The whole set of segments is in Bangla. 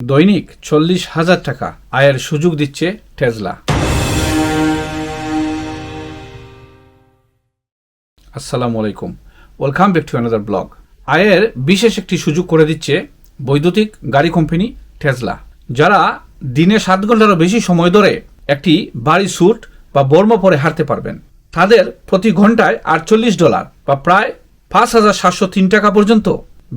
দৈনিক চল্লিশ হাজার টাকা আয়ের সুযোগ দিচ্ছে টেসলা আসসালামু আলাইকুম। Welcome back to another blog আয়ের বিশেষ একটি সুযোগ করে দিচ্ছে বৈদ্যুতিক গাড়ি কোম্পানি টেসলা যারা দিনে সাত ঘন্টারও বেশি সময় ধরে একটি বাড়ি স্যুট বা বর্ম পরে হারতে পারবেন। তাদের প্রতি ঘন্টায় আটচল্লিশ ডলার বা প্রায় পাঁচ হাজার সাতশো তিন টাকা পর্যন্ত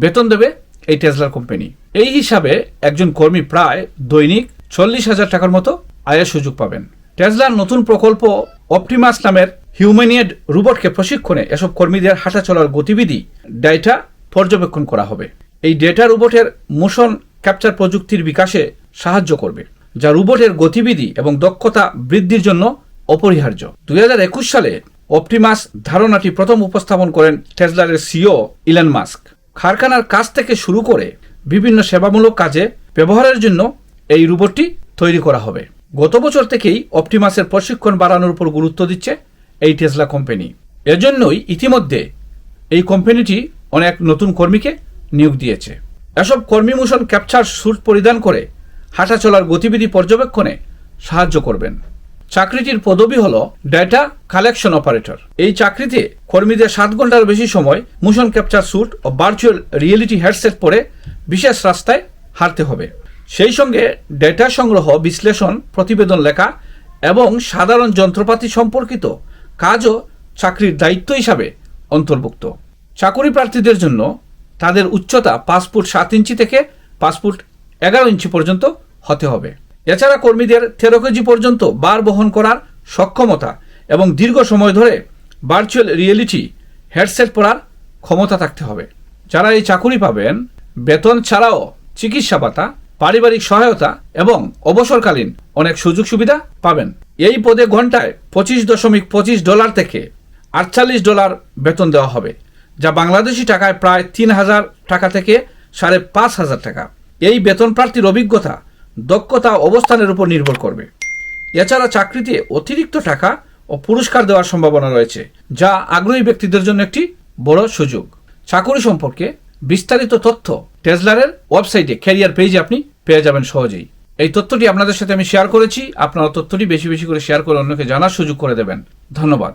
বেতন দেবে এই টেসলার কোম্পানি এই হিসাবে একজন কর্মী প্রায় দৈনিক চল্লিশ হাজার টাকার মতো আয়ের সুযোগ পাবেন। টেসলার নতুন প্রকল্প অপটিমাস নামের হিউম্যানিয়েড রোবটকে প্রশিক্ষণে এসব কর্মীদের হাঁটা চলার গতিবিধি ডেটা পর্যবেক্ষণ করা হবে। এই ডেটা রোবটের মোশন ক্যাপচার প্রযুক্তির বিকাশে সাহায্য করবে, যা রোবটের গতিবিধি এবং দক্ষতা বৃদ্ধির জন্য অপরিহার্য। দুই হাজার একুশ সালে অপটিমাস ধারণাটি প্রথম উপস্থাপন করেন টেসলারের সিও ইলন মাস্ক কারখানার কাজ থেকে শুরু করে বিভিন্ন সেবামূলক কাজে ব্যবহারের জন্য এই রোবটটি তৈরি করা হবে। গত বছর থেকেই অপটিমাসের প্রশিক্ষণ বাড়ানোর উপর গুরুত্ব দিচ্ছে এই টেসলা কোম্পানি। এজন্যই ইতিমধ্যে এই কোম্পানিটি অনেক নতুন কর্মীকে নিয়োগ দিয়েছে। এসব কর্মী মোশন ক্যাপচার স্যুট পরিধান করে হাঁটা চলার গতিবিধি পর্যবেক্ষণে সাহায্য করবেন। চাকরিটির পদবি হল ডেটা কালেকশন অপারেটর এই চাকরিতে কর্মীদের সাত ঘণ্টার বেশি সময় মোশন ক্যাপচার স্যুট ও ভার্চুয়াল রিয়েলিটি হেডসেট পরে বিশেষ রাস্তায় হারতে হবে। সেই সঙ্গে ডেটা সংগ্রহ, বিশ্লেষণ, প্রতিবেদন লেখা এবং সাধারণ যন্ত্রপাতি সম্পর্কিত কাজও চাকরির দায়িত্ব হিসাবে অন্তর্ভুক্ত। চাকরি প্রার্থীদের জন্য তাদের উচ্চতা ফুট সাত ইঞ্চি থেকে ফুট এগারো ইঞ্চি পর্যন্ত হতে হবে। এছাড়া কর্মীদের তেরো কেজি পর্যন্ত বার বহন করার সক্ষমতা এবং দীর্ঘ সময় ধরে ভার্চুয়াল রিয়েলিটি হেডসেট পরার ক্ষমতা থাকতে হবে। যারা এই চাকুরি পাবেন, বেতন ছাড়াও চিকিৎসা ভাতা, পারিবারিক সহায়তা এবং অবসরকালীন অনেক সুযোগ সুবিধা পাবেন। এই পদে ঘন্টায় পঁচিশ দশমিক পঁচিশ ডলার থেকে আটচল্লিশ ডলার বেতন দেওয়া হবে, যা বাংলাদেশি টাকায় প্রায় তিন হাজার টাকা থেকে সাড়ে পাঁচ হাজার টাকা। এই বেতন প্রার্থীর অভিজ্ঞতা দক্ষতা অবস্থানের উপর নির্ভর করবে। এছাড়া চাকরিতে অতিরিক্ত টাকা ও পুরস্কার দেওয়ার সম্ভাবনা রয়েছে, যা আগ্রহী ব্যক্তিদের জন্য একটি বড় সুযোগ। চাকরি সম্পর্কে বিস্তারিত তথ্য টেসলারের ওয়েবসাইটে, ক্যারিয়ার পেজে আপনি পেয়ে যাবেন সহজেই। এই তথ্যটি আপনাদের সাথে আমি শেয়ার করেছি। আপনারা তথ্যটি বেশি বেশি করে শেয়ার করে অন্যকে জানার সুযোগ করে দেবেন। ধন্যবাদ।